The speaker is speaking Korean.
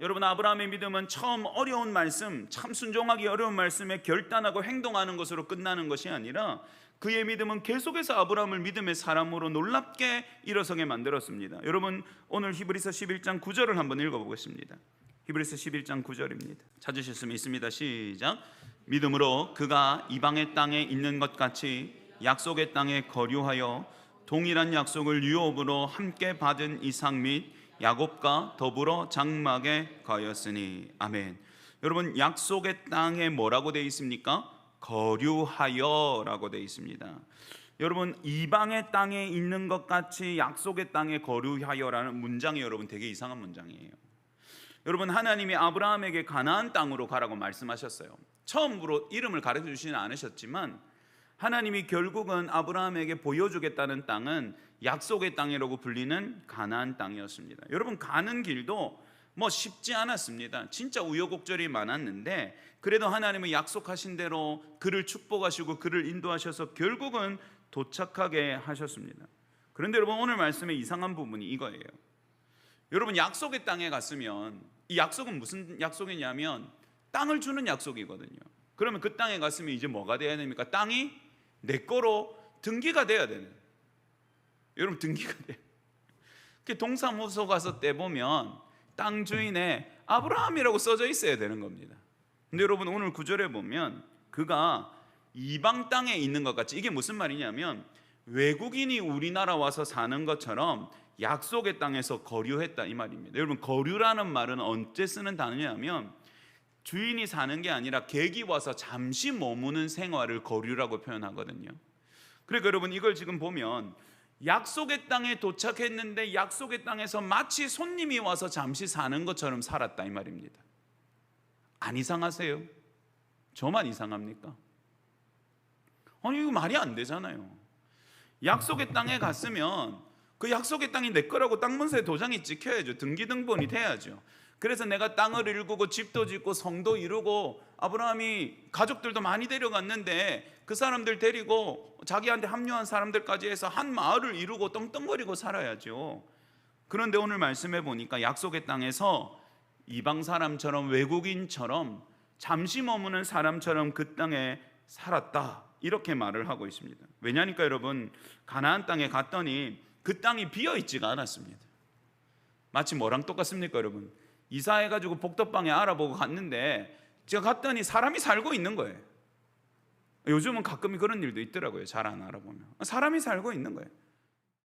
여러분 아브라함의 믿음은 처음 어려운 말씀, 참 순종하기 어려운 말씀에 결단하고 행동하는 것으로 끝나는 것이 아니라 그의 믿음은 계속해서 아브라함을 믿음의 사람으로 놀랍게 일어서게 만들었습니다. 여러분 오늘 히브리서 11장 9절을 한번 읽어보겠습니다. 히브리서 11장 9절입니다. 찾으실 수 있습니다. 시작. 믿음으로 그가 이방의 땅에 있는 것 같이 약속의 땅에 거류하여 동일한 약속을 유업으로 함께 받은 이삭 및 야곱과 더불어 장막에 거였으니 아멘. 여러분 약속의 땅에 뭐라고 되어 있습니까? 거류하여라고 되어 있습니다. 여러분 이방의 땅에 있는 것 같이 약속의 땅에 거류하여라는 문장이 여러분 되게 이상한 문장이에요. 여러분 하나님이 아브라함에게 가나안 땅으로 가라고 말씀하셨어요. 처음으로 이름을 가르쳐 주시는 않으셨지만 하나님이 결국은 아브라함에게 보여주겠다는 땅은 약속의 땅이라고 불리는 가나안 땅이었습니다. 여러분 가는 길도 뭐 쉽지 않았습니다. 진짜 우여곡절이 많았는데 그래도 하나님은 약속하신 대로 그를 축복하시고 그를 인도하셔서 결국은 도착하게 하셨습니다. 그런데 여러분 오늘 말씀의 이상한 부분이 이거예요. 여러분 약속의 땅에 갔으면 이 약속은 무슨 약속이냐면 땅을 주는 약속이거든요. 그러면 그 땅에 갔으면 이제 뭐가 돼야 됩니까? 땅이 내 거로 등기가 돼야 되는. 여러분 등기가 돼. 그 동사무소 가서 때 보면 땅 주인에 아브라함이라고 써져 있어야 되는 겁니다. 근데 여러분 오늘 구절에 보면 그가 이방 땅에 있는 것 같이 이게 무슨 말이냐면 외국인이 우리나라 와서 사는 것처럼 약속의 땅에서 거류했다 이 말입니다. 여러분 거류라는 말은 언제 쓰는 단어냐면 주인이 사는 게 아니라 객이 와서 잠시 머무는 생활을 거류라고 표현하거든요. 그러니까 여러분 이걸 지금 보면 약속의 땅에 도착했는데 약속의 땅에서 마치 손님이 와서 잠시 사는 것처럼 살았다 이 말입니다. 안 이상하세요? 저만 이상합니까? 아니 이거 말이 안 되잖아요. 약속의 땅에 갔으면 그 약속의 땅이 내 거라고 땅 문서에 도장이 찍혀야죠. 등기등본이 돼야죠. 그래서 내가 땅을 일구고 집도 짓고 성도 이루고 아브라함이 가족들도 많이 데려갔는데 그 사람들 데리고 자기한테 합류한 사람들까지 해서 한 마을을 이루고 떵떵거리고 살아야죠. 그런데 오늘 말씀해 보니까 약속의 땅에서 이방 사람처럼 외국인처럼 잠시 머무는 사람처럼 그 땅에 살았다. 이렇게 말을 하고 있습니다. 왜냐니까 여러분 가나안 땅에 갔더니 그 땅이 비어 있지가 않았습니다. 마치 뭐랑 똑같습니까, 여러분? 이사해 가지고 복덕방에 알아보고 갔는데 제가 갔더니 사람이 살고 있는 거예요. 요즘은 가끔 그런 일도 있더라고요. 잘 안 알아보면 사람이 살고 있는 거예요.